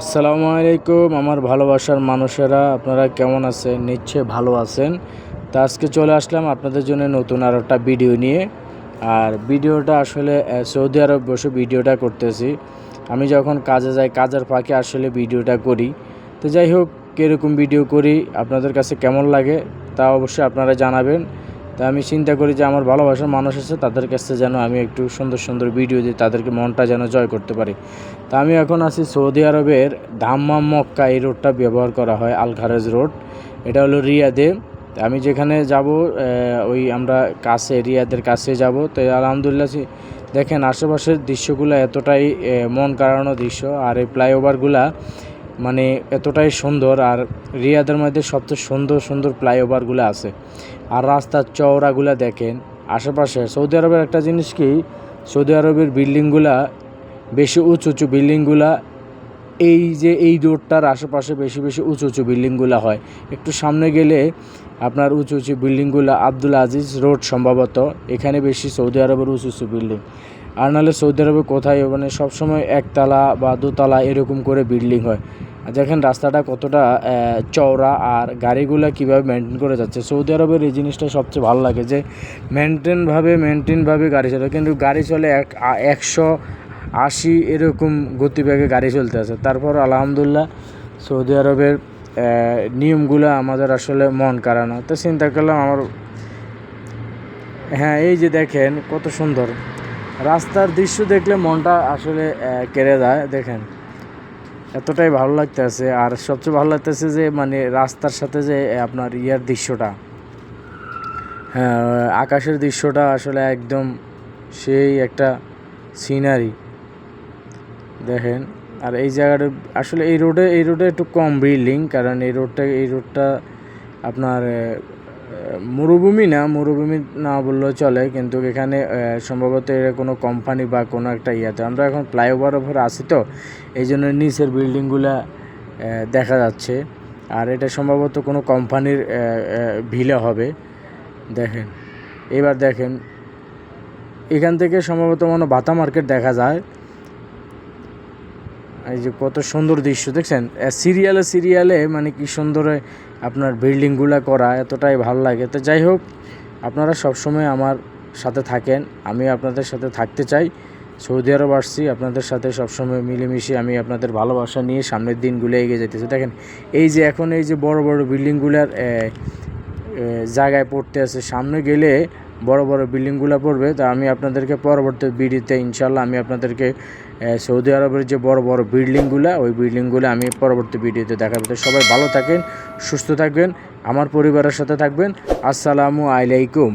আসসালামু আলাইকুম, আমার ভালোবাসার মানুষেরা, আপনারা কেমন আছেন? নিশ্চয়ই ভালো আছেন। তো আজকে চলে আসলাম আপনাদের জন্য নতুন আর একটা ভিডিও নিয়ে। আর ভিডিওটা আসলে সৌদি আরব বসে ভিডিওটা করতেছি। আমি যখন কাজে যাই, কাজের ফাঁকে আসলে ভিডিওটা করি। তো যাই হোক, কীরকম ভিডিও করি, আপনাদের কাছে কেমন লাগে, তা অবশ্যই আপনারা জানাবেন। তা আমি চিন্তা করি যে আমার ভালোবাসার মানুষ আছে, তাদের কাছে যেন আমি একটু সুন্দর সুন্দর ভিডিও দিই তাদেরকে মনটা যেন জয় করতে পারি। তা আমি এখন আছি সৌদি আরবের ধাম্মাম মক্কা, এই রোডটা ব্যবহার করা হয় আলখারেজ রোড এটা হলো রিয়াদে। আমি যেখানে যাব ওই আমরা কাছে, রিয়াদের কাছে যাব। তো আলহামদুলিল্লাহ দেখেন, আশেপাশের দৃশ্যগুলো এতটাই মন কাড়ানো দৃশ্য। আর এই ফ্লাইওভারগুলা মানে এতটাই সুন্দর আর রিয়াদের মধ্যে সবচেয়ে সুন্দর সুন্দর ফ্লাইওভারগুলো আছে। আর রাস্তার চওড়াগুলা দেখেন, আশেপাশে সৌদি আরবের একটা জিনিস কি, সৌদি আরবের বিল্ডিংগুলা, বেশি উঁচু উঁচু বিল্ডিংগুলা, এই যে এই রোডটার আশেপাশে বেশি বেশি উঁচু উঁচু বিল্ডিংগুলো হয়। একটু সামনে গেলে আপনার উঁচু উঁচু বিল্ডিংগুলো আব্দুল আজিজ রোড সম্ভবত, এখানে বেশি সৌদি আরবের উঁচু উঁচু বিল্ডিং। আর নাহলে সৌদি আরবে কোথায়? মানে সবসময় একতলা বা দোতলা এরকম করে বিল্ডিং হয়। আর দেখেন রাস্তাটা কতটা চওড়া আর গাড়িগুলো কীভাবে মেনটেন করে যাচ্ছে। সৌদি আরবের এই জিনিসটা সবচেয়ে ভালো লাগে যে মেনটেনভাবে মেনটেনভাবে গাড়ি চলে। কিন্তু গাড়ি চলে এক একশো আশি এরকম গতিবেগে গাড়ি চলতে আছে। তারপর আলহামদুলিল্লাহ সৌদি আরবের নিয়মগুলো আমাদের আসলে মন কাড়ানো। তো চিন্তা করলাম আমার হ্যাঁ এই যে দেখেন কত সুন্দর। রাস্তার দৃশ্য দেখলে মনটা আসলে কেড়ে যায়। দেখেন, এতটাই ভালো লাগতেছে। আর সবচেয়ে ভালো লাগতেছে যে মানে রাস্তার সাথে যে আপনার ইয়ার দৃশ্যটা হ্যাঁ আকাশের দৃশ্যটা আসলে একদম সেই একটা সিনারি দেখেন, আর এই জায়গাটা, আসলে এই রোডে এই রোডে একটু কম বিল্ডিং কারণ এই রোডটা এই রোডটা আপনার মরুভূমি না মরুভূমি না বললেও চলে, কিন্তু এখানে সম্ভবত এর কোনো কোম্পানি বা কোনো একটা ইয়াতে। আমরা এখন ফ্লাইওভার ওভার আছি তো, এই জন্য নিচের বিল্ডিংগুলা দেখা যাচ্ছে। আর এটা সম্ভবত কোনো কোম্পানির ভিলা হবে। দেখেন, এবার দেখেন, এখান থেকে সম্ভবত মনে ভাতা মার্কেট দেখা যায়। এই যে কত সুন্দর দৃশ্য, দেখছেন? সিরিয়ালে সিরিয়ালে মানে কি সুন্দর আপনার বিল্ডিংগুলো করা, এতটাই ভালো লাগে। তো যাই হোক, আপনারা সবসময় আমার সাথে থাকেন, আমি আপনাদের সাথে থাকতে চাই। সৌদি আরব আসছি, আপনাদের সাথে সবসময় মিলেমিশে আমি আপনাদের ভালোবাসা নিয়ে সামনের দিনগুলো এগিয়ে যেতেছি দেখেন, এই যে এখন এই যে বড় বড় বিল্ডিংগুলার জায়গায় পড়তে আছে, সামনে গেলে বড় বড় বিল্ডিংগুলো পড়বে, তা আমি আপনাদেরকে পরবর্তী ভিডিওতে ইনশাল্লাহ আমি আপনাদেরকে সৌদি আরবের যে বড় বড় বিল্ডিংগুলো, ওই বিল্ডিংগুলো আমি পরবর্তী ভিডিওতে দেখাবো। তো সবাই ভালো থাকেন, সুস্থ থাকবেন, আমার পরিবারের সাথে থাকবেন। আসসালামু আলাইকুম।